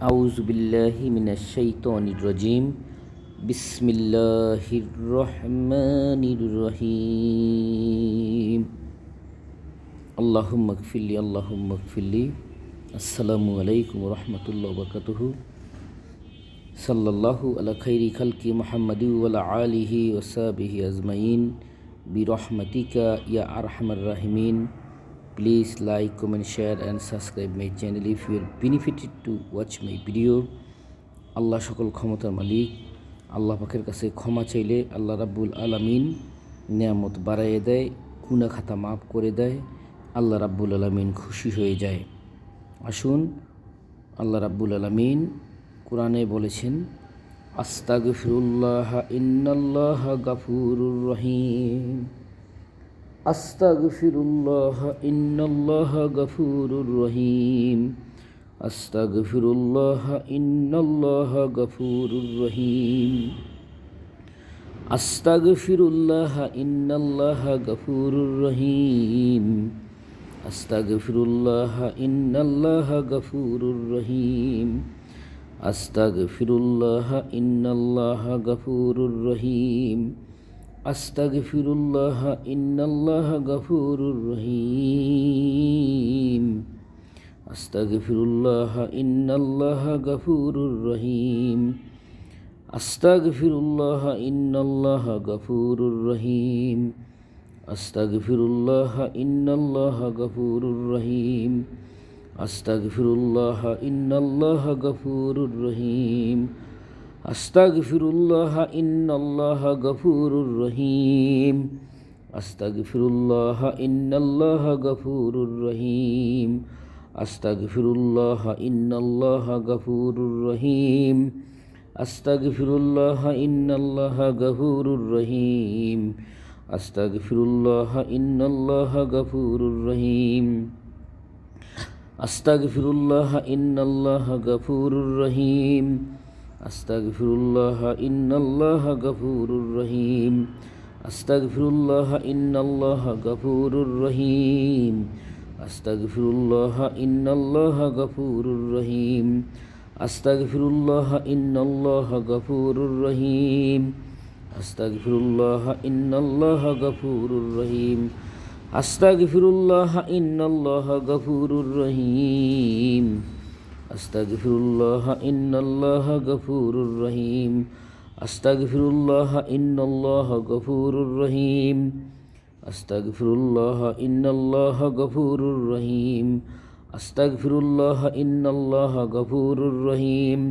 أعوذ بالله من الشيطان الرجيم. بسم الله الرحمن الرحيم. اللهم اغفر لي اللهم اغفر لي. السلام عليكم ورحمة الله وبركاته. صلى الله على خير خلق محمد وعلى آله وصحبه أجمعين. برحمتك يا أرحم الراحمين. Please like, comment, share and subscribe my channel if you are benefited to watch my video. আল্লাহ সকল ক্ষমতার মালিক। আল্লাহ পাখের কাছে ক্ষমা চাইলে আল্লাহ রাব্বুল আলামিন নিয়ামত বাড়াইয়ে দেয় গুনা খাতা মাফ করে দেয় আল্লাহ রাব্বুল আলামিন খুশি হয়ে যায়। আসুন আল্লাহ রাব্বুল আলামিন কোরআনে বলেছেন আস্তাগফিরুল্লাহ ইন্নাল্লাহ গাফুরুর রহিম। أستغفر الله إن الله غفور رحيم أستغفر الله إن الله غفور رحيم أستغفر الله إن الله غفور رحيم أستغفر الله إن الله غفور رحيم أستغفر الله إن الله غفور رحيم আস্তাগফিরুল্লাহ, ইন্নাল্লাহ গফুরুর রহিম। আস্তাগফিরুল্লাহ, ইন্নাল্লাহ গফুরুর রহিম। আস্তাগফিরুল্লাহ, ইন্নাল্লাহ গফুরুর রহিম। আস্তাগফিরুল্লাহ, ইন্নাল্লাহ গফুরুর রহিম। আস্তাগফিরুল্লাহ, ইন্নাল্লাহ গফুরুর রহিম। أستغفر الله إن الله غفور رحيم أستغفر الله إن الله غفور رحيم أستغفر الله إن الله غفور رحيم أستغفر الله إن الله غفور رحيم أستغفر الله إن الله غفور رحيم أستغفر الله إن الله غفور رحيم আস্তাগফিরুল্লাহ ইন্নাল্লাহ গফুরুর রহিম। আস্তাগফিরুল্লাহ ইন্নাল্লাহ গফুরুর রহিম। আস্তাগফিরুল্লাহ ইন্নাল্লাহ গফুরুর রহিম। আস্তাগফিরুল্লাহ ইন্নাল্লাহ গফুরুর রহিম। আস্তাগফিরুল্লাহ ইন্নাল্লাহ গফুরুর রহিম। আস্তাগফিরুল্লাহ ইন্নাল্লাহ গফুরুর রহিম। أستغفر الله إن الله غفور رحيم أستغفر الله إن الله غفور رحيم أستغفر الله إن الله غفور رحيم أستغفر الله إن الله غفور رحيم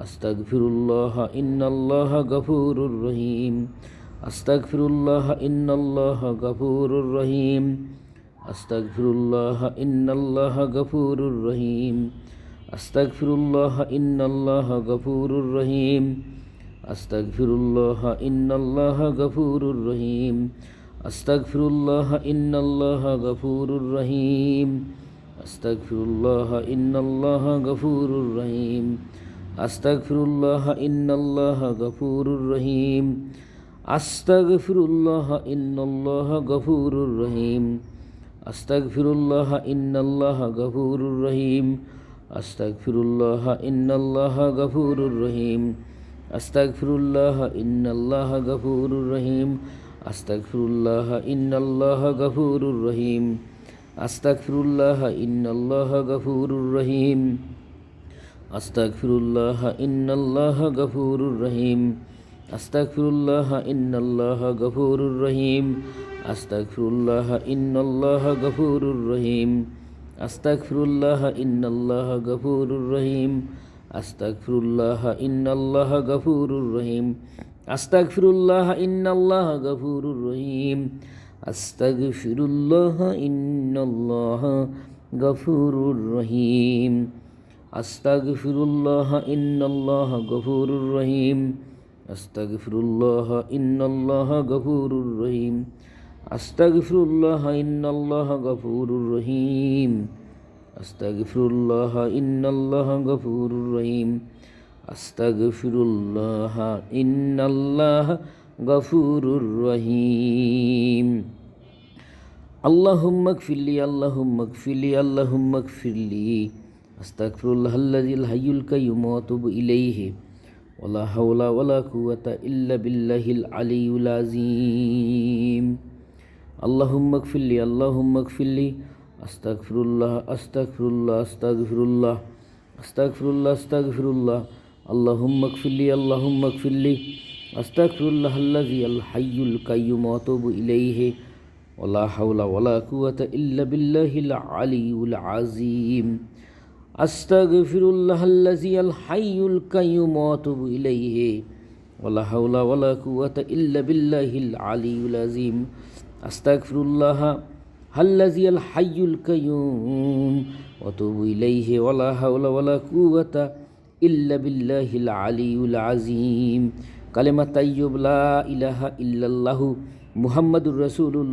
أستغفر الله إن الله غفور رحيم أستغفر الله إن الله غفور رحيم أستغفر الله إن الله غفور رحيم আস্তাগফিরুল্লাহ ইন্নাল্লাহ গফুরুর রহিম। আস্তাগফিরুল্লাহ ইন্নাল্লাহ গফুরুর রহিম। আস্তাগফিরুল্লাহ ইন্নাল্লাহ গফুরুর রহিম। আস্তাগফিরুল্লাহ ইন্নাল্লাহ গফুরুর রহিম। আস্তাগফিরুল্লাহ ইন্নাল্লাহ গফুরুর রহিম। আস্তাগফিরুল্লাহ ইন্নাল্লাহ গফুরুর রহিম। আস্তাগফিরুল্লাহ ইন্নাল্লাহ গফুরুর রহিম। আস্তাগফিরুল্লাহ, ইন্নাল্লাহ গফুরুর রহিম। আস্তাগফিরুল্লাহ, ইন্নাল্লাহ গফুরুর রহিম। আস্তাগফিরুল্লাহ, ইন্নাল্লাহ গফুরুর রহিম। আস্তাগফিরুল্লাহ, ইন্নাল্লাহ গফুরুর রহিম। আস্তাগফিরুল্লাহ, ইন্নাল্লাহ গফুরুর রহিম। আস্তাগফিরুল্লাহ, ইন্নাল্লাহ গফুরুর রহিম। আস্তাগফিরুল্লাহ, ইন্নাল্লাহ গফুরুর রহিম। আস্তাকফিরুল্লাহ ইন্নাল্লাহ গফুরুর রহিম। আস্তাকফিরুল্লাহ ইন্নাল্লাহ গফুরুর রহিম। আস্তাকফিরুল্লাহ ইন্নাল্লাহ গফুরুর রহিম। আস্তাগফিরুল্লাহ ইন্নাল্লাহ গফুরুর রহিম। আস্তাগফিরুল্লাহ ইন্নাল্লাহ গফুরুর রহিম। আস্তাগফিরুল্লাহ ইন্নাল্লাহ গফুরুর রহিম। আস্তাগফিরুল্লাহ ইন্নাল্লাহ গফুরুর রহিম আস্তাগফিরুল্লাহ ইন্নাল্লাহ গফুরুর রহিম আস্তাগফিরুল্লাহ ইন্নাল্লাহ গফুরুর রহিম اللهم اغفر لي اللهم اغفر لي اللهم اغفر لي استغفر الله الذي الحي القيوم واتوب اليه ولا حول ولا قوه الا بالله العلي العظيم اللهم اغفر لي اللهم اغفر لي. أستغفر الله أستغفر الله أستغفر الله أستغفر الله أستغفر الله. اللهم اغفر لي اللهم اغفر لي. أستغفر الله الذي الحي القيوم وأتوب إليه. ولا حول ولا قوة إلا بالله العلي العظيم. أستغفر الله الذي الحي القيوم وأتوب إليه. ولا حول ولا قوة إلا بالله العلي العظيم. গফিরলি হাল্লাজিয়াল হাইয়ুল কাইয়্যুম ওয়া আতুবু ইলাইহি, ওয়ালা হাওলা ওয়ালা কুওয়াতা ইল্লা বিল্লাহিল আলিউল আযীম। কালেমা তাইয়্যুব ইলাহা ইল্লাল্লাহু মুহাম্মাদুর রাসূলুল্লাহ।